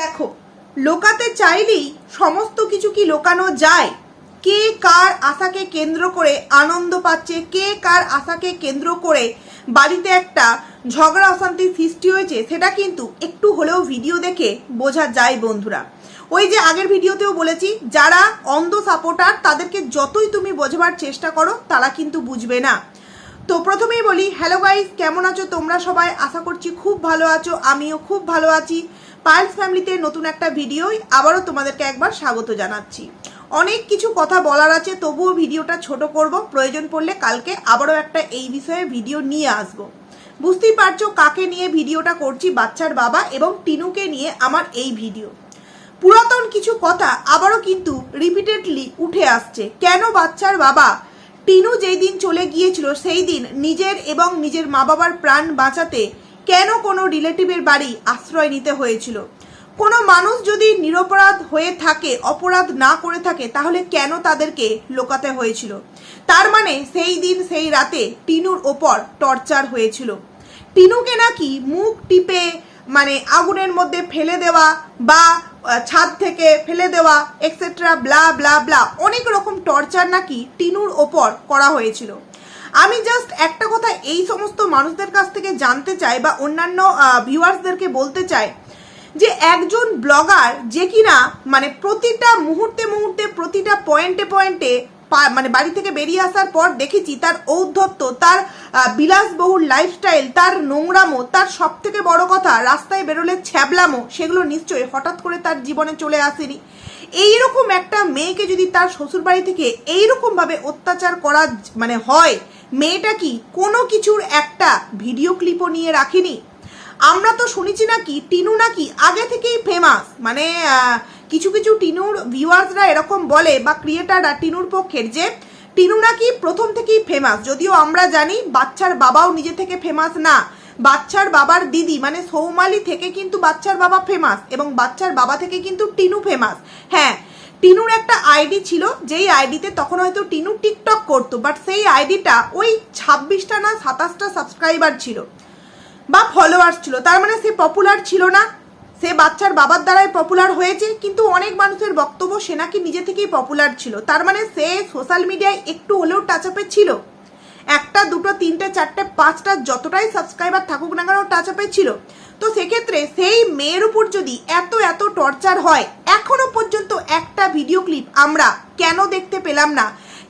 দেখো, লোকাতে চাইলেই সমস্ত কিছু কি লোকানো যায়? কে কার আশাকে কেন্দ্র করে আনন্দ পাচ্ছে? কে কার আশাকে কেন্দ্র করে বাড়িতে একটা ঝগড়া অশান্তির সৃষ্টি হয়েছে? সেটা কিন্তু একটু হলেও ভিডিও দেখে বোঝা যায় বন্ধুরা। ওই যে আগের ভিডিওতেও বলেছি, যারা অন্ধ সাপোর্টার তাদেরকে যতই তুমি বোঝাবার চেষ্টা করো, তারা কিন্তু বুঝবে না। তো প্রথমেই বলি হ্যালো গাইস কেমন আছো? তোমরা সবাই? আশা করছি খুব ভালো আছো, আমিও খুব ভালো আছি। পায়েলস ফ্যামিলিতে নতুন একটা ভিডিওই আবারও তোমাদেরকে একবার স্বাগত জানাচ্ছি। অনেক কিছু কথা বলার আছে, তবুও ভিডিওটা ছোট করব। প্রয়োজন পড়লে কালকে আবারও একটা এই বিষয়ে ভিডিও নিয়ে আসব। বুঝতেই পারছ কাকে নিয়ে ভিডিওটা করছি, বাচ্চার বাবা এবং টিনুকে নিয়ে আমার এই ভিডিও। পুরাতন কিছু কথা আবারও কিন্তু রিপিটেডলি উঠে আসছে। কেন বাচ্চার বাবা টিনু যেই দিন চলে গিয়েছিল, সেই দিন নিজের এবং নিজের মা বাবার প্রাণ বাঁচাতে কেন কোনো রিলেটিভের বাড়ি আশ্রয় নিতে হয়েছিল? কোনো মানুষ যদি নিরপরাধ হয়ে থাকে, অপরাধ না করে থাকে, তাহলে কেন তাদেরকে লোকাতে হয়েছিল? তার মানে সেই দিন সেই রাতে টিনুর ওপর টর্চার হয়েছিল। টিনুকে নাকি মুখ টিপে মানে আগুনের মধ্যে ফেলে দেওয়া বা ছাদ থেকে ফেলে দেওয়া এক্সেট্রা ব্লা ব্লা ব্লা অনেক রকম টর্চার নাকি টিনুর ওপর করা হয়েছিল। আমি জাস্ট একটা কথা এই সমস্ত মানুষদের কাছ থেকে জানতে চাই বা অন্যান্য ভিউয়ার্সদেরকে বলতে চাই যে একজন ব্লগার যে কিনা মানে প্রতিটা মুহূর্তে মুহূর্তে, প্রতিটা পয়েন্টে পয়েন্টে মানে বাড়ি থেকে বেরিয়ে আসার পর দেখেছি তার ঔদ্ধত্য, তার বিলাসবহুল লাইফস্টাইল তার নোংরামো, তার সব থেকে বড় কথা রাস্তায় বেরোলে ছ্যাবলামো, সেগুলো নিশ্চয়ই হঠাৎ করে তার জীবনে চলে আসেনি। এইরকম একটা মেয়েকে যদি তার শ্বশুরবাড়ি থেকে এইরকম ভাবে অত্যাচার করা মানে হয় মেয়েটা কি কোনো কিছুর একটা ভিডিও ক্লিপও নিয়ে রাখেনি? আমরা তো শুনেছি নাকি টিনু নাকি আগে থেকেই ফেমাস মানে কিছু কিছু টিনুর ভিউয়ার্সরা এরকম বলে বা ক্রিয়েটাররা টিনুর পক্ষের যে টিনু নাকি প্রথম থেকেই ফেমাস যদিও আমরা জানি বাচ্চার বাবাও নিজে থেকে ফেমাস না। বাচ্চার বাবার দিদি মানে সৌমালি থেকে কিন্তু বাচ্চার বাবা ফেমাস এবং বাচ্চার বাবা থেকে কিন্তু টিনু ফেমাস হ্যাঁ টিনুর একটা আইডি ছিল, যেই আইডিতে তখন হয়তো টিনু টিকটক করতো বাট সেই আইডিটা ওই ছাব্বিশটা না সাতাশটা সাবস্ক্রাইবার ছিল বা ফলোয়ার্স ছিল। তার মানে সে পপুলার ছিল না। সে বাচ্চার বাবার দ্বারাই পপুলার হয়েছে, কিন্তু অনেক মানুষের বক্তব্য সে নাকি নিজে থেকেই পপুলার ছিল। তার মানে সে সোশ্যাল মিডিয়ায় একটু হলেও টাচ আপে ছিল। একটা, দুটো, তিনটে, চারটে, পাঁচটা, যতটাই সাবস্ক্রাইবার থাকুক না কেন টাচ আপে ছিল। তো সেক্ষেত্রে সেই মেয়ের উপর যদি এত এত টর্চার হয়, এখনও পর্যন্ত একটা ভিডিও ক্লিপ আমরা কেন দেখতে পেলাম না?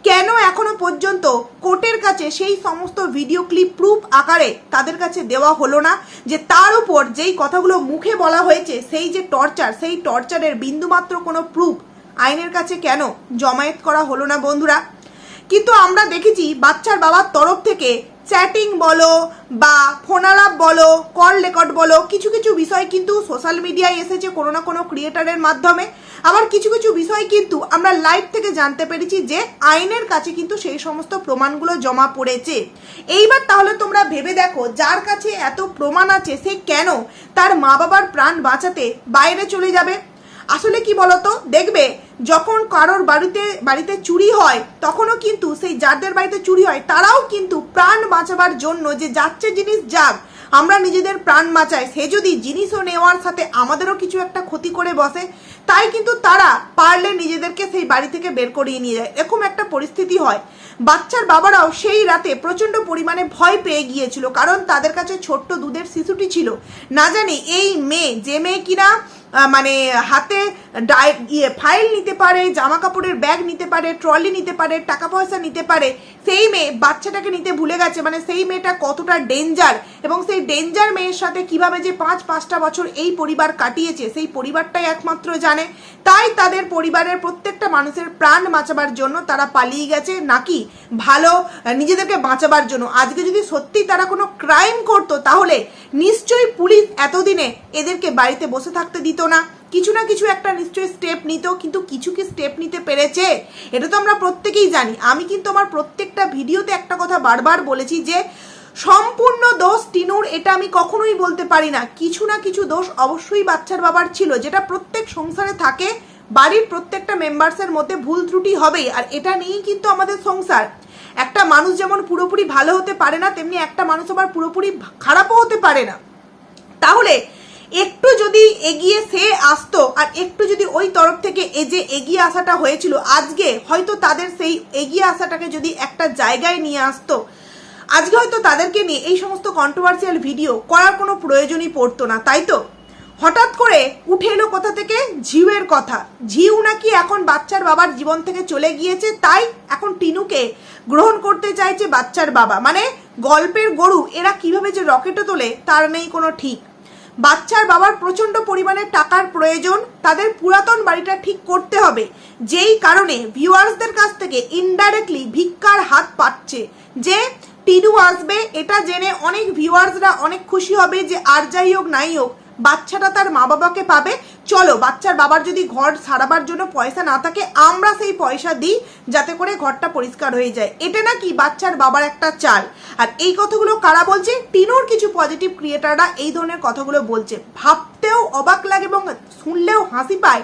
কেন এখনও পর্যন্ত কোর্টের কাছে সেই সমস্ত ভিডিও ক্লিপ প্রুফ আকারে তাদের কাছে দেওয়া হলো না? যে তার উপর যেই কথাগুলো মুখে বলা হয়েছে, সেই যে টর্চার সেই টর্চারের বিন্দুমাত্র কোনো প্রুফ আইনের কাছে কেন জমায়েত করা হলো না বন্ধুরা? কিন্তু আমরা দেখেছি বাচ্চার বাবার তরফ থেকে চ্যাটিং বলো বা ফোনালাপ বলো, কল রেকর্ড বলো, কিছু কিছু বিষয় কিন্তু সোশ্যাল মিডিয়ায় এসেছে কোনো না কোনো ক্রিয়েটারের মাধ্যমে। আবার কিছু কিছু বিষয় কিন্তু আমরা লাইভ থেকে জানতে পেরেছি যে আইনের কাছে কিন্তু সেই সমস্ত প্রমাণগুলো জমা পড়েছে। এইবার তাহলে তোমরা ভেবে দেখো যার কাছে এত প্রমাণ আছে, সে কেন তার মা বাবার প্রাণ বাঁচাতে বাইরে চলে যাবে? আসলে কি বলতো? দেখবে, যখন কারোর বাড়িতে বাড়িতে চুরি হয়, তখনও কিন্তু সেই যাদের বাড়িতে চুরি হয়, তারাও কিন্তু প্রাণ বাঁচাবার জন্য যে যাচ্ছে জিনিস যাক, আমরা নিজেদের প্রাণ বাঁচাই। সে যদি জিনিসও নেওয়ার সাথে আমাদেরও কিছু একটা ক্ষতি করে বসে তাই কিন্তু তারা পারলে নিজেদেরকে সেই বাড়ি থেকে বের করিয়ে নিয়ে যায়। এরকম একটা পরিস্থিতি হয়। বাচ্চার বাবারাও সেই রাতে প্রচণ্ড পরিমাণে ভয় পেয়ে গিয়েছিল, কারণ তাদের কাছে ছোট্ট দুধের শিশুটি ছিল। না জানি এই মেয়ে, যে মেয়ে কিনা মানে হাতে ইয়ে ফাইল নিতে পারে জামা কাপড়ের ব্যাগ নিতে পারে, ট্রলি নিতে পারে টাকা পয়সা নিতে পারে, সেই মেয়ে বাচ্চাটাকে নিতে ভুলে গেছে। মানে সেই মেয়েটা কতটা ডেঞ্জার এবং সেই ডেঞ্জার মেয়ের সাথে কীভাবে যে পাঁচ পাঁচটা বছর এই পরিবার কাটিয়েছে, সেই পরিবারটাই একমাত্র জানে। তাই তাদের পরিবারের প্রত্যেকটা মানুষের প্রাণ বাঁচাবার জন্য তারা পালিয়ে গেছে নাকি ভালো নিজেদেরকে বাঁচাবার জন্য। আজকে যদি সত্যি তারা কোনো ক্রাইম করতো, তাহলে নিশ্চয়ই পুলিশ এতদিনে এদেরকে বাড়িতে বসে থাকতে দিত না। কিছু না কিছু একটা নিশ্চয়ই স্টেপ নিত, কিন্তু কিছু কি স্টেপ নিতে পেরেছে? এটা তো আমরা প্রত্যেকেই জানি। আমি কিন্তু আমার প্রত্যেকটা ভিডিওতে একটা কথা বারবার বলেছি যে সম্পূর্ণ দোষ টিনুর, এটা আমি কখনোই বলতে পারি না। কিছু না কিছু দোষ অবশ্যই বাচ্চার বাবার ছিল, যেটা প্রত্যেক সংসারে থাকে, বাড়ির প্রত্যেকটা মেম্বার্সের মধ্যে ভুল ত্রুটি হবেই, আর এটা নিয়েই কিন্তু আমাদের সংসার। একটা মানুষ যেমন পুরোপুরি ভালো হতে পারে না, তেমনি একটা মানুষ আবার পুরোপুরি খারাপও হতে পারে না। তাহলে, একটু যদি এগিয়ে সে আসতো, আর একটু যদি ওই তরফ থেকে এ যে এগিয়ে আসাটা হয়েছিল, আজকে হয়তো তাদের সেই এগিয়ে আসাটাকে যদি একটা জায়গায় নিয়ে আসতো আজকে হয়তো তাদেরকে নিয়ে এই সমস্ত কন্ট্রোভার্সিয়াল ভিডিও করার কোনো প্রয়োজনই পড়তো না, তাই তো? হঠাৎ করে উঠে এলো কোথা থেকে? ঝিউয়ের কথা। ঝিউ নাকি এখন বাচ্চার বাবার জীবন থেকে চলে গিয়েছে, তাই এখন টিনুকে গ্রহণ করতে চাইছে বাচ্চার বাবা। মানে গল্পের গরু, এরা কীভাবে যে রকেটে তোলে, তার নেই কোনো ঠিক। বাচ্চার বাবার প্রচণ্ড পরিমাণে টাকার প্রয়োজন, তাদের পুরাতন বাড়িটা ঠিক করতে হবে। যেই কারণে ভিউয়ার্সদের কাছ থেকে ইনডাইরেক্টলি ভিক্ষার হাত পাচ্ছে যে টিনু আসবে, এটা জেনে অনেক ভিউয়ার্সরা অনেক খুশি হবে যে আর যাই হোক, নাই হোক, বাচ্চাটা তার মা বাবাকে পাবে। চলো, বাচ্চার বাবার যদি ঘর সারাবার জন্য পয়সা না থাকে, আমরা সেই পয়সা দিই যাতে করে ঘরটা পরিষ্কার হয়ে যায়। এটা নাকি বাচ্চার বাবার একটা চাল। আর এই কথাগুলো কারা বলছে? টিনুর কিছু পজিটিভ ক্রিয়েটাররা এই ধরনের কথাগুলো বলছে। ভাবতেও অবাক লাগে এবং শুনলেও হাসি পায়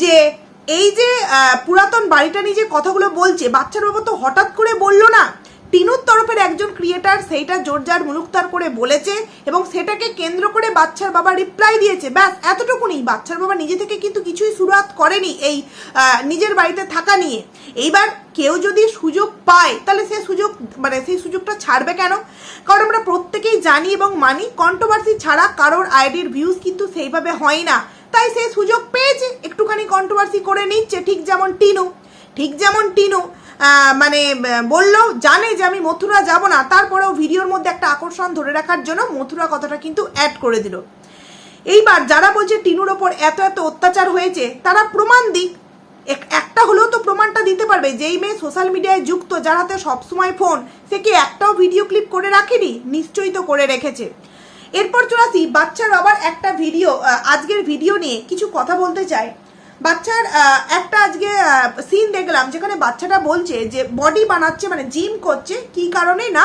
যে এই যে পুরাতন বাড়িটা নিয়ে যে কথাগুলো বলছে, বাচ্চার বাবা তো হঠাৎ করে বলল না টিনুর তরফের একজন ক্রিয়েটার সেইটা জোরজার মুলুকতার করে বলেছে এবং সেটাকে কেন্দ্র করে বাচ্চার বাবা রিপ্লাই দিয়েছে। ব্যাস এতটুকুনি বাচ্চার বাবা নিজে থেকে কিন্তু কিছুই শুরুয়াত করেনি এই নিজের বাড়িতে থাকা নিয়ে। এইবার কেউ যদি সুযোগ পায়, তাহলে সে সুযোগ মানে সেই সুযোগটা ছাড়বে কেন? কারণ আমরা প্রত্যেকেই জানি এবং মানি কন্ট্রোভার্সি ছাড়া কারোর আইডির ভিউজ কিন্তু সেইভাবে হয় না। তাই সে সুযোগ পেয়েছে। একটুখানি কন্ট্রোভার্সি করে নিচ্ছে, ঠিক যেমন টিনু। ঠিক যেমন টিনু। মানে বলল, জানে যে আমি মথুরা যাব না। তারপরেও ভিডিওর মধ্যে একটা আকর্ষণ ধরে রাখার জন্য মথুরা কথাটা কিন্তু অ্যাড করে দিল। এইবার যারা বলছে টিনুর ওপর এত এত অত্যাচার হয়েছে, তারা প্রমাণ দিক। এক- একটা হলেও তো প্রমাণটা দিতে পারবে যেই মেয়ে সোশ্যাল মিডিয়ায় যুক্ত, যার হাতে সবসময় ফোন সে কি একটাও ভিডিও ক্লিপ করে রাখেনি? নিশ্চয়ই তো করে রেখেছে। এরপর চলে আসি, বাচ্চার আবার একটা ভিডিও আজকের ভিডিও নিয়ে কিছু কথা বলতে চাই। বাচ্চার একটা আজকে সিন দেখলাম যেখানে বাচ্চাটা বলছে যে বডি বানাচ্ছে মানে জিম করছে, কি কারণে না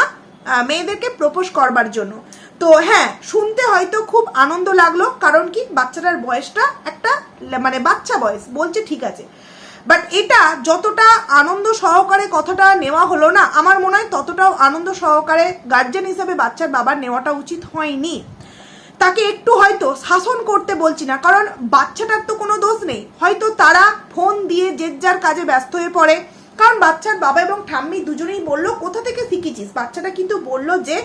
মেয়েদেরকে প্রপোজ করবার জন্য। তো হ্যাঁ শুনতে হয়তো খুব আনন্দ লাগল, কারণ কি, বাচ্চাটার বয়সটা একটা মানে বাচ্চা বয়স, বলছে ঠিক আছে। বাট এটা যতটা আনন্দ সহকারে কথাটা নেওয়া হলো না, আমার মনে হয় ততটাও আনন্দ সহকারে গার্জেন হিসাবে বাচ্চার বাবার নেওয়াটা উচিত হয়নি। তাকে একটু হয়তো শাসন করতে বলছি না, কারণ বাচ্চাটার তো কোনো দোষ নেই। হয়তো তারা ফোন দিয়ে যে যার কাজে ব্যস্ত হয়ে পড়ে। কারণ বাচ্চার বাবা এবং ঠাম্মি দুজনেই বলল, কোথা থেকে শিখেছিস? বাচ্চাটা কিন্তু বলল যে,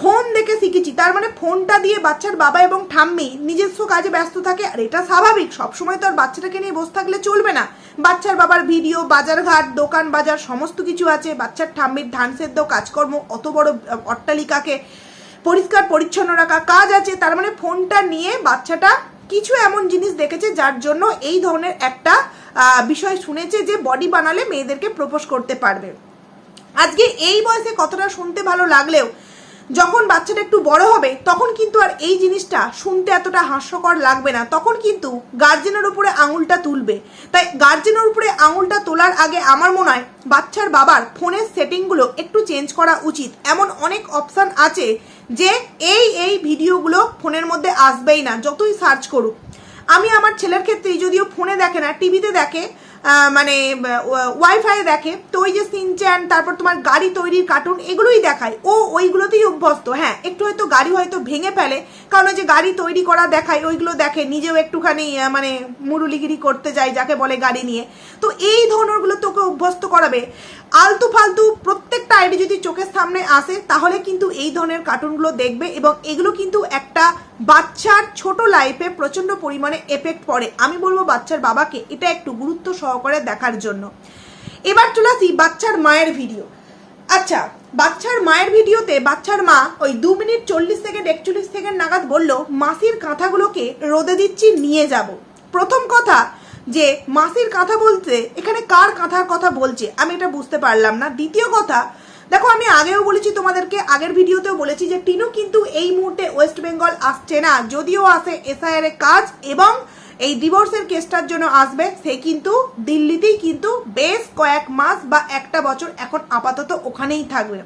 ফোন দেখে শিখেছি। তার মানে ফোনটা দিয়ে বাচ্চার বাবা এবং ঠাম্মি নিজস্ব কাজে ব্যস্ত থাকে, আর এটা স্বাভাবিক। সবসময় তো আর বাচ্চাটাকে নিয়ে বসে থাকলে চলবে না। বাচ্চার বাবার ভিডিও, বাজারঘাট, দোকান বাজার, সমস্ত কিছু আছে। বাচ্চার ঠাম্মির ধান সেদ্ধ কাজকর্ম, অত বড় অট্টালিকাকে পরিষ্কার, পরিচ্ছন্ন রাখা কাজ আছে। তার মানে ফোনটা নিয়ে বাচ্চাটা কিছু এমন জিনিস দেখেছে যার জন্য এই ধরনের একটা বিষয় শুনেছে যে বডি বানালে মেয়েদেরকে প্রপোজ করতে পারবে। আজকে এই বয়সে কতটা শুনতে ভালো লাগলেও যখন বাচ্চাটা একটু বড় হবে, তখন কিন্তু আর এই জিনিসটা শুনতে এতটা হাস্যকর লাগবে না। তখন কিন্তু গার্জেনের উপরে আঙুলটা তুলবে। তাই গার্জেনের উপরে আঙুলটা তোলার আগে আমার মনে হয় বাচ্চার বাবার ফোনের সেটিংগুলো একটু চেঞ্জ করা উচিত। এমন অনেক অপশান আছে যে এই এই ভিডিওগুলো ফোনের মধ্যে আসবেই না, যতই সার্চ করুক। আমি আমার ছেলের ক্ষেত্রেই যদিও ফোনে দেখে না, টিভিতে দেখে মানে ওয়াইফাই দেখে, তো ওই যে সিনচ্যান, তারপর তোমার গাড়ি তৈরির কার্টুন এগুলোই দেখায়। ও ওইগুলোতেই অভ্যস্ত হ্যাঁ একটু হয়তো গাড়ি হয়তো ভেঙে ফেলে, কারণ ওই যে গাড়ি তৈরি করা দেখায়, ওইগুলো দেখে, নিজেও একটুখানি মানে মুরুলিগিরি করতে যায়, যাকে বলে গাড়ি নিয়ে। তো এই ধরনেরগুলো তোকে অভ্যস্ত করাবে। আলতু ফালতু প্রত্যেকটা আইডি যদি চোখের সামনে আসে, তাহলে কিন্তু এই ধরনের কার্টুনগুলো দেখবে এবং এগুলো কিন্তু একটা বাচ্চার ছোট লাইফে প্রচণ্ড পরিমাণে এফেক্ট পড়ে। আমি বলব বাচ্চার বাবাকে, এটা একটু গুরুত্ব সহকারে দেখার জন্য। এবার চলে আসি বাচ্চার মায়ের ভিডিও আচ্ছা বাচ্চার মায়ের ভিডিওতে বাচ্চার মা ওই দু মিনিট চল্লিশ সেকেন্ড একচল্লিশ সেকেন্ড নাগাদ বলল, মাসির কাঁথাগুলোকে রোদে দিচ্ছি, নিয়ে যাব। প্রথম কথা যে মাসির কাঁথা বলতে, এখানে কার কাঁথার কথা বলছে, আমি এটা বুঝতে পারলাম না। দ্বিতীয় কথা, দেখো আমি আগেও বলেছি তোমাদেরকে, আগের ভিডিওতেও বলেছি যে টিনু কিন্তু এই মুহূর্তে ওয়েস্ট বেঙ্গল আসছে না। যদিও আসে এসআইআর এর কাজ এবং এই ডিভোর্সের কেসটার জন্য আসবে, সে কিন্তু দিল্লিতেই কিন্তু বেশ কয়েক মাস বা একটা বছর এখন আপাতত ওখানেই থাকবে।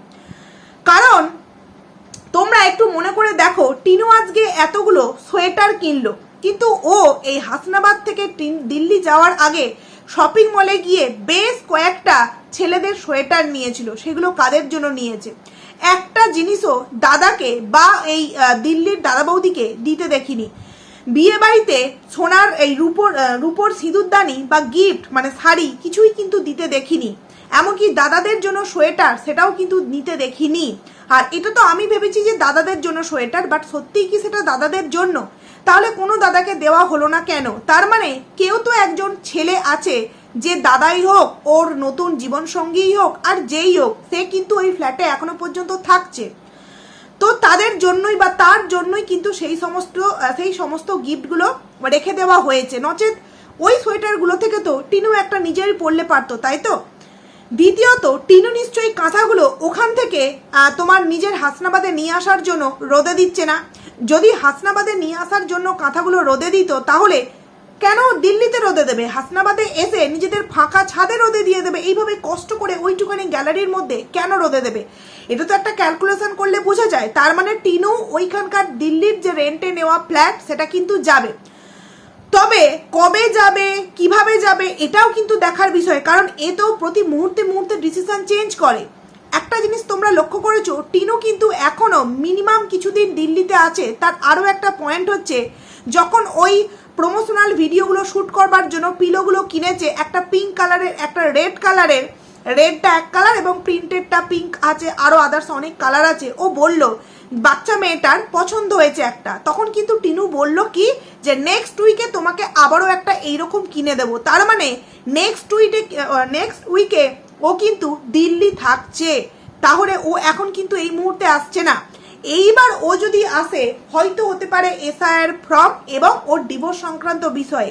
কারণ তোমরা একটু মনে করে দেখো, টিনু আজকে এতগুলো সোয়েটার কিনলো। কিন্তু ও এই হাসনাবাদ থেকে দিল্লি যাওয়ার আগে শপিং মলে গিয়ে বেশ কয়েকটা ছেলেদের সোয়েটার নিয়েছিল, সেগুলো কাদের জন্য নিয়েছে? একটা জিনিসও দাদাকে বা এই দিল্লির দাদা বৌদিকে দিতে দেখিনি। বিয়ে বাড়িতে সোনার এই রূপোর রূপোর সিঁদুরদানি বা গিফট মানে শাড়ি কিছুই কিন্তু দিতে দেখিনি। এমনকি দাদাদের জন্য সোয়েটার সেটাও কিন্তু নিতে দেখিনি। আর এটা তো আমি ভেবেছি যে দাদাদের জন্য সোয়েটার বাট সত্যিই কি সেটা দাদাদের জন্য? তাহলে কোনো দাদাকে দেওয়া হলো না কেন? তার মানে কেউ তো একজন ছেলে আছে যে দাদাই হোক, ওর নতুন জীবনসঙ্গীই হোক, আর যেই হোক, সে কিন্তু ওই ফ্ল্যাটে এখনও পর্যন্ত থাকছে। তো তাদের জন্যই বা তার জন্যই কিন্তু সেই সমস্ত সেই সমস্ত গিফটগুলো রেখে দেওয়া হয়েছে। নচেত ওই সোয়েটারগুলো থেকে তো টিনু একটা নিজেরই পরলে পারতো, তাই তো? দ্বিতীয়ত, টিনু নিশ্চয়ই কাঁথাগুলো ওখান থেকে তোমার নিজের হাসনাবাদে নিয়ে আসার জন্য রোদে দিচ্ছে না। যদি হাসনাবাদে নিয়ে আসার জন্য কাঁথাগুলো রোদে দিত, তাহলে কেন দিল্লিতে রোদে দেবে? হাসনাবাদে এসে নিজেদের ফাঁকা ছাদে রোদে দিয়ে দেবে? এইভাবে কষ্ট করে ওইটুখানি গ্যালারির মধ্যে কেন রোদে দেবে? এটা তো একটা ক্যালকুলেশন করলে বোঝা যায়। তার মানে টিনু ওইখানকার দিল্লির যে রেন্টে নেওয়া ফ্ল্যাট সেটা কিন্তু যাবে। তবে কবে যাবে, কীভাবে যাবে, এটাও কিন্তু দেখার বিষয়। কারণ এ তো প্রতি মুহূর্তে মুহূর্তে ডিসিশন চেঞ্জ করে। একটা জিনিস তোমরা লক্ষ্য করেছ, টিনু কিন্তু এখনও মিনিমাম কিছুদিন দিল্লিতে আছে। তার আরও একটা পয়েন্ট হচ্ছে, যখন ওই প্রমোশনাল ভিডিওগুলো শ্যুট করবার জন্য পিলোগুলো কিনেছে, একটা পিঙ্ক কালারের একটা রেড কালারের রেডটা এক কালার এবং প্রিন্টেডটা পিঙ্ক আছে, আরও আদার্স অনেক কালার আছে। ও বলল বাচ্চা মেয়েটার পছন্দ হয়েছে একটা। তখন কিন্তু টিনু বলল কি যে নেক্সট উইকে তোমাকে আবারও একটা এইরকম কিনে দেবো। তার মানে নেক্সট উইকে নেক্সট উইকে ও কিন্তু দিল্লি থাকছে। তাহলে ও এখন কিন্তু এই মুহূর্তে আসছে না। এইবার ও যদি আসে, হয়তো হতে পারে এসআইয়ের ফর্ম এবং ওর ডিভোর্স সংক্রান্ত বিষয়ে।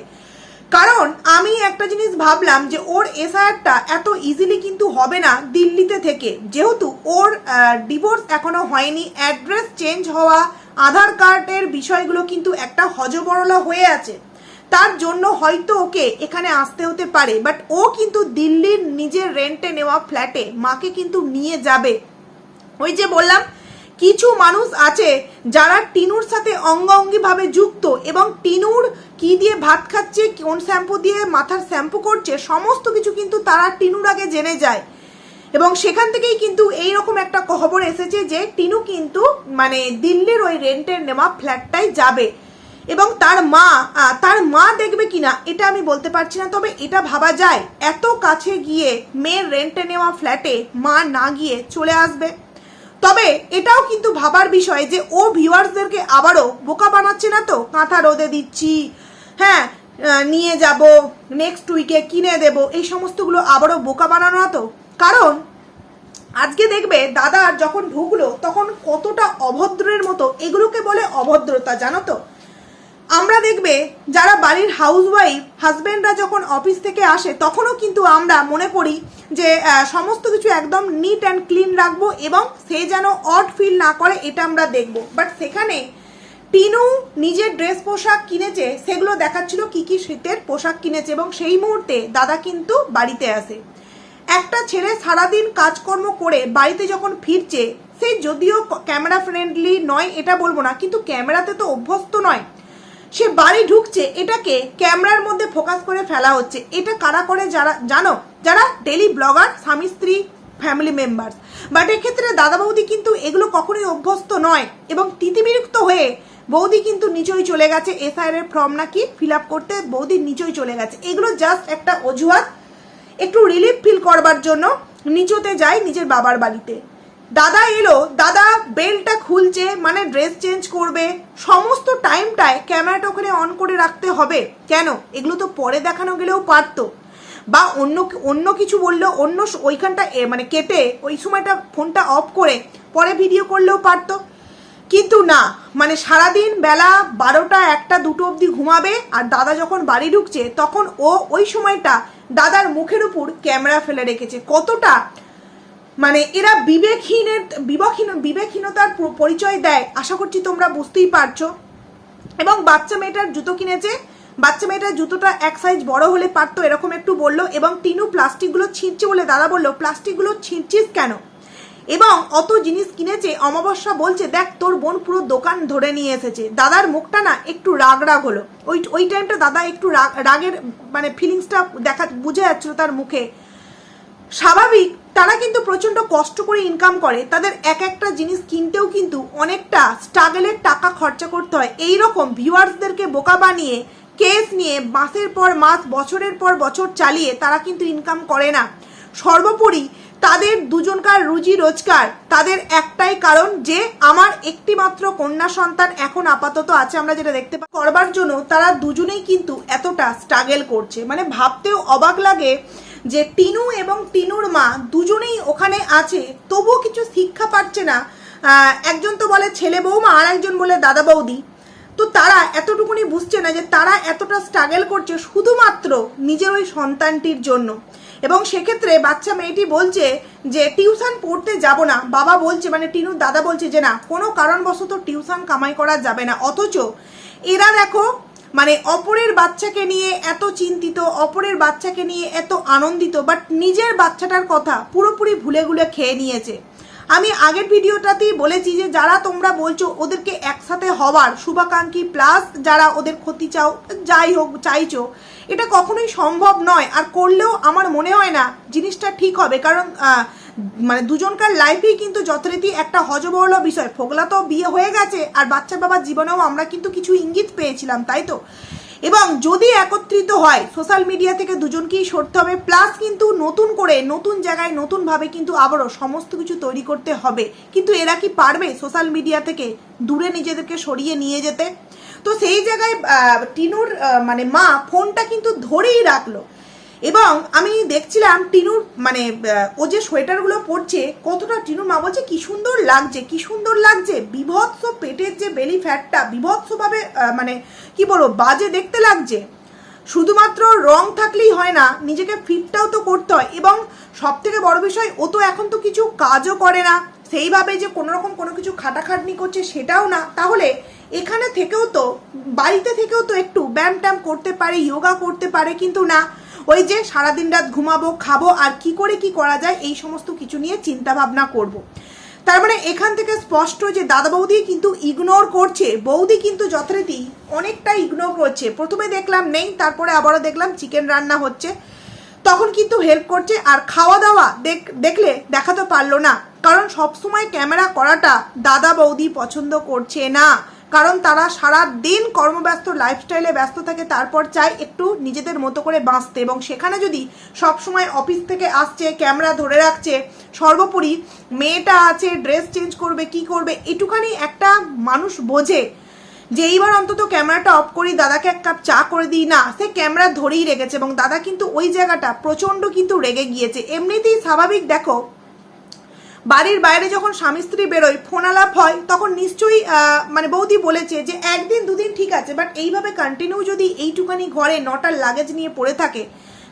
কারণ আমি একটা জিনিস ভাবলাম যে ওর এসআইআরটা এত ইজিলি কিন্তু হবে না দিল্লিতে থেকে। যেহেতু ওর ডিভোর্স এখনও হয়নি অ্যাড্রেস চেঞ্জ হওয়া, আধার কার্ডের বিষয়গুলো কিন্তু একটা হজবরলা হয়ে আছে। তার জন্য হয়তো ওকে এখানে আসতে হতে পারে বাট ও কিন্তু দিল্লির নিজের রেন্টে নেওয়া ফ্ল্যাটে মাকে কিন্তু নিয়ে যাবে। ওই যে বললাম কিছু মানুষ আছে যারা টিনুর সাথে অঙ্গাঙ্গিভাবে যুক্ত এবং টিনুর কি দিয়ে ভাত খাচ্ছে, কোন শ্যাম্পু দিয়ে মাথার শ্যাম্পু করছে, সমস্ত কিছু কিন্তু তারা টিনুর আগে জেনে যায়। এবং সেখান থেকেই কিন্তু এই রকম একটা খবর এসেছে যে টিনু কিন্তু মানে দিল্লির ওই রেন্টের নেওয়া ফ্ল্যাটটাই যাবে। এবং তার মা তার মা দেখবে কিনা এটা আমি বলতে পারছি না, তবে এটা ভাবা যায়। এত কাছে গিয়ে মেয়ের রেন্টে নেওয়া ফ্ল্যাটে মা না গিয়ে চলে আসবে। তবে এটাও কিন্তু ভাবার বিষয় যে ও ভিউয়ার্সদেরকে আবারও বোকা বানাচ্ছে না তো? কাঁথা রোদে দিচ্ছি। হ্যাঁ নিয়ে যাব নেক্সট উইকে কিনে দেব। এই সমস্তগুলো আবারও বোকা বানানো না তো? কারণ আজকে দেখবে দাদা যখন ঢুকলো, তখন কতটা অভদ্রের মতো, এগুলোকে বলে অভদ্রতা, জানো তো? আমরা দেখবে যারা বাড়ির হাউসওয়াইফ হাজব্যান্ডরা যখন অফিস থেকে আসে, তখনও কিন্তু আমরা মনে করি যে সমস্ত কিছু একদম নিট অ্যান্ড ক্লিন রাখব এবং সে যেন অড ফিল না করে, এটা আমরা দেখব। বাট সেখানে টিনু নিজের ড্রেস পোশাক কিনেছে, সেগুলো দেখাচ্ছিল কি কি শীতের পোশাক কিনেছে এবং সেই মুহূর্তে দাদা কিন্তু বাড়িতে আসে। একটা ছেলে সারাদিন কাজকর্ম করে বাড়িতে যখন ফিরছে, সে যদিও ক্যামেরা ফ্রেন্ডলি নয়, এটা বলব না, কিন্তু ক্যামেরাতে তো অভ্যস্ত নয়। সে বাড়ি ঢুকছে, এটাকে ক্যামেরার মধ্যে ফোকাস করে ফেলা হচ্ছে। এটা কারা করে যারা, জানো? যারা ডেলি ব্লগার স্বামী, স্ত্রী ফ্যামিলি মেম্বার্স বাট এক্ষেত্রে দাদা বৌদি কিন্তু এগুলো কখনোই অভ্যস্ত নয় এবং তিতিবিরক্ত হয়ে বৌদি কিন্তু নিচই চলে গেছে। এসআইআর এর ফর্ম নাকি ফিল আপ করতে বৌদি নিচই চলে গেছে। এগুলো জাস্ট একটা অজুহাত। একটু রিলিফ ফিল করবার জন্য নিচতে যায় নিজের বাবার বাড়িতে। দাদা এলো, দাদা বেলটা খুলছে মানে ড্রেস চেঞ্জ করবে, সমস্ত টাইমটায় ক্যামেরাটা ওখানে অন করে রাখতে হবে। কেন? এগুলো তো পরে দেখানো গেলেও পারতো। বা অন্য অন্য কিছু বললেও অন্য ওইখানটা মানে কেটে ওই সময়টা ফোনটা অফ করে পরে ভিডিও করলেও পারতো। কিন্তু না মানে সারাদিন বেলা বারোটা, একটা, দুটো অবধি ঘুমাবে, আর দাদা যখন বাড়ি ঢুকছে, তখন ও ওই সময়টা দাদার মুখের উপর ক্যামেরা ফেলে রেখেছে। কতটা? মানে এরা বিবেকহীনের বিবেকহীন, বিবেকহীনতার পরিচয় দেয়। আশা করছি তোমরা বুঝতেই পারছ। এবং বাচ্চা মেয়েটার জুতো কিনেছে। বাচ্চা মেয়েটার জুতোটা এক সাইজ বড় হলে পারতো, এরকম একটু বলল। এবং টিনু প্লাস্টিকগুলো ছিঁড়ছে বলে দাদা বলল, প্লাস্টিকগুলো ছিঁড়ছিস কেন? এবং অত জিনিস কিনেছে, অমাবস্যা বলছে, দেখ, তোর বোন পুরো দোকান ধরে নিয়ে এসেছে। দাদার মুখটা না একটু রাগ রাগ হলো। ওই ওই টাইমটা দাদা একটু রাগ, রাগের মানে ফিলিংসটা দেখা, বুঝে যাচ্ছিল তার মুখে। স্বাভাবিক তারা কিন্তু প্রচণ্ড কষ্ট করে ইনকাম করে। তাদের এক একটা জিনিস কিনতেও কিন্তু অনেকটা স্ট্রাগলের টাকা খরচা করতে হয়। এই রকম ভিউয়ার্সদেরকে বোকা বানিয়ে কেস নিয়ে মাসের পর মাস, বছরের পর বছর চালিয়ে তারা কিন্তু ইনকাম করে না। সর্বোপরি তাদের দুজনকার রুজি রোজগার, তাদের একটাই কারণ যে আমার একটি মাত্র কন্যা সন্তান এখন আপাতত আছে, আমরা যেটা দেখতে পাই করবার জন্য তারা দুজনেই কিন্তু এতটা স্ট্রাগল করছে। মানে ভাবতেও অবাক লাগে যে টিনু এবং টিনুর মা দুজনেই ওখানে আছে, তবুও কিছু শিক্ষা পাচ্ছে না। একজন তো বলে ছেলে বৌমা আর একজন বলে দাদা বৌদি। তো তারা এতটুকুনি বুঝছে না যে তারা এতটা স্ট্রাগল করছে শুধুমাত্র নিজের ওই সন্তানটির জন্য। এবং সেক্ষেত্রে বাচ্চা মেয়েটি বলছে যে, টিউশন পড়তে যাব না। বাবা বলছে মানে টিনুর দাদা বলছে যে, না, কোনো কারণবশত টিউশন কামাই করা যাবে না। অথচ এরা দেখো মানে অপরের বাচ্চাকে নিয়ে এত চিন্তিত, অপরের বাচ্চাকে নিয়ে এত আনন্দিত বাট নিজের বাচ্চাটার কথা পুরোপুরি ভুলে গুলে খেয়ে নিয়েছে। আমি আগের ভিডিওটাতেই বলেছি যে যারা তোমরা বলছো ওদেরকে একসাথে হওয়ার শুভাকাঙ্ক্ষী প্লাস যারা ওদের ক্ষতি চাও, যাই হোক, চাইছো, এটা কখনোই সম্ভব নয়। আর করলেও আমার মনে হয় না জিনিসটা ঠিক হবে। কারণ মানে দুজনকার লাইফেই কিন্তু যথারীতি একটা হজবহল বিষয়। ফোগলা তো বিয়ে হয়ে গেছে, আর বাচ্চা বাবার জীবনেও আমরা কিন্তু কিছু ইঙ্গিত পেয়েছিলাম, তাই তো? এবং যদি একত্রিত হয় সোশ্যাল মিডিয়া থেকে দুজনকেই সরতে হবে প্লাস কিন্তু নতুন করে, নতুন জায়গায় নতুনভাবে কিন্তু আবারও সমস্ত কিছু তৈরি করতে হবে। কিন্তু এরা কি পারবে সোশ্যাল মিডিয়া থেকে দূরে নিজেদেরকে সরিয়ে নিয়ে যেতে? তো সেই জায়গায় টিনুর মানে মা ফোনটা কিন্তু ধরেই রাখল। এবং আমি দেখছিলাম টিনুর মানে ও যে সোয়েটারগুলো পরছে, কতটা টিনুর মা বলছে, কি সুন্দর লাগছে, কি সুন্দর লাগছে, বিভৎস পেটের যে বেলি ফ্যাটটা, বিভৎসভাবে মানে কি বলব, বাজে দেখতে লাগছে। শুধুমাত্র রং থাকলেই হয় না, নিজেকে ফিটটাও তো করতে হয়, এবং সব থেকে বড় বিষয়, ও তো এখন তো কিছু কাজও করে না, সেইভাবে যে কোনো রকম কোনো কিছু খাটাখাটনি করছে সেটাও না, তাহলে এখানে থেকেও তো, বাড়িতে থেকেও তো একটু ব্যায়াম ট্যাম করতে পারে, যোগা করতে পারে, কিন্তু না ওই যে সারাদিন রাত ঘুমাবো, খাব, আর কি করে কি করা যায়, এই সমস্ত কিছু নিয়ে চিন্তা ভাবনা করব। তার মানে এখান থেকে স্পষ্ট যে দাদা বৌদি কিন্তু ইগনোর করছে। বৌদি কিন্তু যথারীতি অনেকটা ইগনোর করছে। প্রথমে দেখলাম নেই, তারপরে আবারও দেখলাম চিকেন রান্না হচ্ছে। তখন কিন্তু হেল্প করছে, আর খাওয়া দাওয়া দেখ, দেখলে দেখাতে পারল না। কারণ সবসময় ক্যামেরা করাটা দাদা বৌদি পছন্দ করছে না। কারণ তারা সারা দিন কর্মব্যস্ত লাইফস্টাইলে ব্যস্ত থাকে, তারপর চায় একটু নিজেদের মতো করে বাঁচতে। এবং সেখানে যদি সব সময় অফিস থেকে আসছে ক্যামেরা ধরে রাখছে, সর্বোপরি মেয়েটা আছে ড্রেস চেঞ্জ করবে, কি করবে, এটুখানি একটা মানুষ বোঝে যে এইবার অন্তত ক্যামেরাটা অফ করি, দাদাকে এক কাপ চা করে দিই। না, সে ক্যামেরা ধরেই রেখেছে এবং দাদা কিন্তু ওই জায়গাটা প্রচণ্ড কিন্তু রেগে গিয়েছে। এমনিতেই স্বাভাবিক, দেখো বাড়ির বাইরে যখন স্বামী স্ত্রী বেরোয়, ফোন আলাপ হয়, তখন নিশ্চয়ই মানে বৌদি বলেছে যে একদিন, দুদিন ঠিক আছে বাট এইভাবে কন্টিনিউ যদি এইটুকানি ঘরে নটার লাগেজ নিয়ে পড়ে থাকে,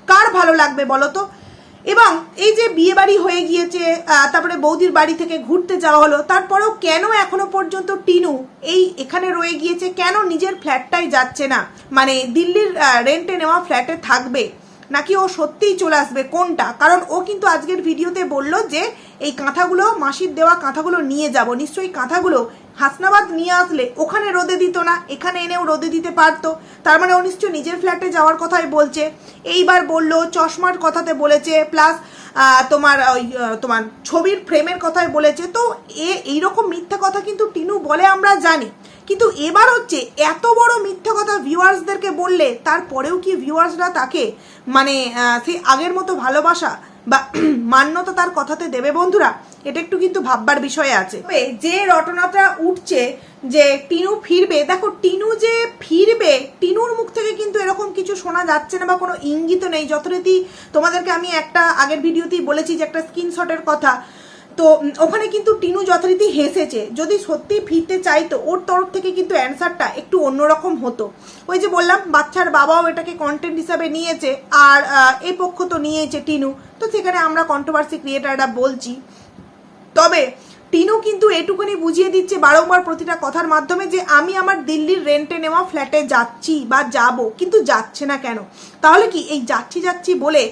কার ভালো লাগবে বলো তো? এবং এই যে বিয়ে বাড়ি হয়ে গিয়েছে তারপরে বৌদির বাড়ি থেকে ঘুরতে যাওয়া হলো, তারপরেও কেন এখনও পর্যন্ত টিনু এই এখানে রয়ে গিয়েছে? কেন নিজের ফ্ল্যাটটাই যাচ্ছে না? মানে দিল্লির রেন্টে নেওয়া ফ্ল্যাটে থাকবে? নাকি ও সত্যিই চলে আসবে? কোনটা? কারণ ও কিন্তু আজকের ভিডিওতে বলল যে এই কাঁথাগুলো, মাসির দেওয়া কাঁথাগুলো নিয়ে যাব। নিশ্চয়ই কাঁথাগুলো হাসনাবাদ নিয়ে আসলে ওখানে রোদে দিত না, এখানে এনেও রোদে দিতে পারতো। তার মানে ও নিশ্চয়ই নিজের ফ্ল্যাটে যাওয়ার কথাই বলছে। এইবার বলল, চশমার কথাতে বলেছে প্লাস তোমার ওই তোমার ছবির ফ্রেমের কথাই বলেছে। তো এ, এইরকম মিথ্যা কথা কিন্তু টিনু বলে আমরা জানি। কিন্তু এবার হচ্ছে এত বড় মিথ্যা কথা ভিউয়ার্সদেরকে বললে তারপরেও কি ভিউয়ার্সরা তাকে মানে সেই আগের মতো ভালোবাসা বা মান্যতা তার কথাতে দেবে? বন্ধুরা, এটা একটু কিন্তু ভাববার বিষয় আছে। তবে যে রটনাটা উঠছে যে টিনু ফিরবে, দেখো টিনু যে ফিরবে, টিনুর মুখ থেকে কিন্তু এরকম কিছু শোনা যাচ্ছে না বা কোনো ইঙ্গিত নেই। যথারীতি তোমাদেরকে আমি একটা আগের ভিডিওতেই বলেছি যে একটা স্ক্রিনশটের কথা। তো ওখানে কিন্তু টিনু যথারীতি হেসেছে। যদি সত্যি ফিরতে চাইতো, ওর তরফ থেকে কিন্তু অ্যান্সারটা একটু অন্যরকম হতো। ওই যে বললাম, বাচ্চার বাবাও এটাকে কন্টেন্ট হিসাবে নিয়েছে, আর এই পক্ষ তো নিয়েছে টিনু। তো সেখানে আমরা কন্ট্রোভার্সি ক্রিয়েটাররা বলছি। তবে টিনু কিন্তু এটুকুনি বুঝিয়ে দিচ্ছে বারংবার প্রতিটা কথার মাধ্যমে যে আমি আমার দিল্লির রেন্টে নেওয়া ফ্ল্যাটে যাচ্ছি বা যাব, কিন্তু যাচ্ছে না কেন? তাহলে কি এই যাচ্ছি যাচ্ছি বলে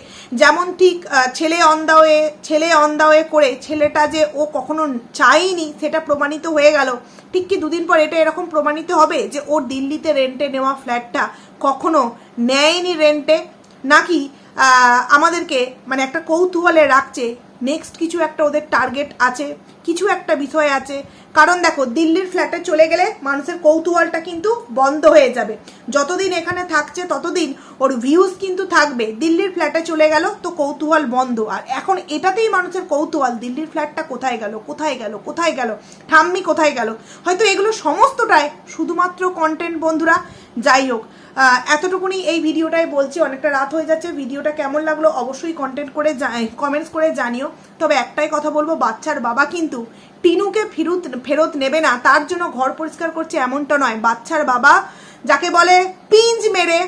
যেমন ঠিক ছেলে অন দা ওয়ে ছেলে অন দা ওয়ে করে ছেলেটা যে ও কখনো চায়নি, সেটা প্রমাণিত হয়ে গেল। ঠিক কি দুদিন পর এটা এরকম প্রমাণিত হবে যে ওর দিল্লিতে রেন্টে নেওয়া ফ্ল্যাটটা কখনো নেয়নি রেন্টে নাকি আমাদেরকে মানে একটা কৌতূহলে রাখছে নেক্সট কিছু একটা ওদের টার্গেট আছে কিছু একটা বিষয় আছে। কারণ দেখো, দিল্লির ফ্ল্যাটে চলে গেলে মানুষের কৌতূহলটা কিন্তু বন্ধ হয়ে যাবে। যতদিন এখানে থাকছে ততদিন ওর ভিউজ কিন্তু থাকবে। দিল্লির ফ্ল্যাটে চলে গেল তো কৌতূহল বন্ধ। আর এখন এটাতেই মানুষের কৌতূহল, দিল্লির ফ্ল্যাটটা কোথায় গেল কোথায় গেল কোথায় গেল, ঠাম্মি কোথায় গেল? হয়তো এগুলো সমস্তটাই শুধুমাত্র কন্টেন্ট বন্ধুরা। যাই হোক এতটুকুনি এই ভিডিওটাই বলছি, অনেকটা রাত হয়ে যাচ্ছে। ভিডিওটা কেমন লাগল অবশ্যই কন্টেন্ট করে কমেন্টস করে জানিও। তবে একটাই কথা বলব, বাচ্চার বাবা কিন্তু টিনুকে ফেরত ফেরত নেবে না। তার জন্য ঘর পরিষ্কার করছে এমনটা নয়। বাচ্চার বাবা যাকে বলে পিঞ্জ মেরে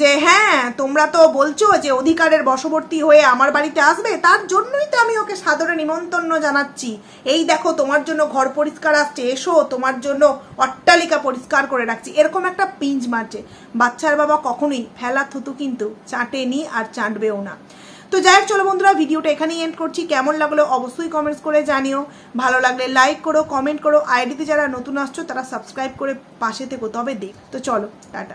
যে হ্যাঁ তোমরা তো বলছো যে অধিকারের বশবর্তী হয়ে আমার বাড়িতে আসবে। তার জন্যই তো আমি ওকে সাদরে নিমন্ত্রণ জানাচ্ছি। এই দেখো, তোমার জন্য ঘর পরিষ্কার আসছে। এসো, তোমার জন্য অট্টালিকা পরিষ্কার করে রাখছি। এরকম একটা পিঞ্জ মারছে। বাচ্চার বাবা কখনোই ফেলা থুতু কিন্তু চাটেনি আর চাটবেও না। তো যাই হোক, চলো বন্ধুরা, ভিডিওটা এখানেই এন্ড করছি। কেমন লাগল অবশ্যই কমেন্টস করে জানিও। ভালো লাগলে লাইক করো কমেন্ট করো। আইডিতে যারা নতুন আসছো, তারা সাবস্ক্রাইব করে পাশে থেকো। তবে দেখ তো চলো, টাটা।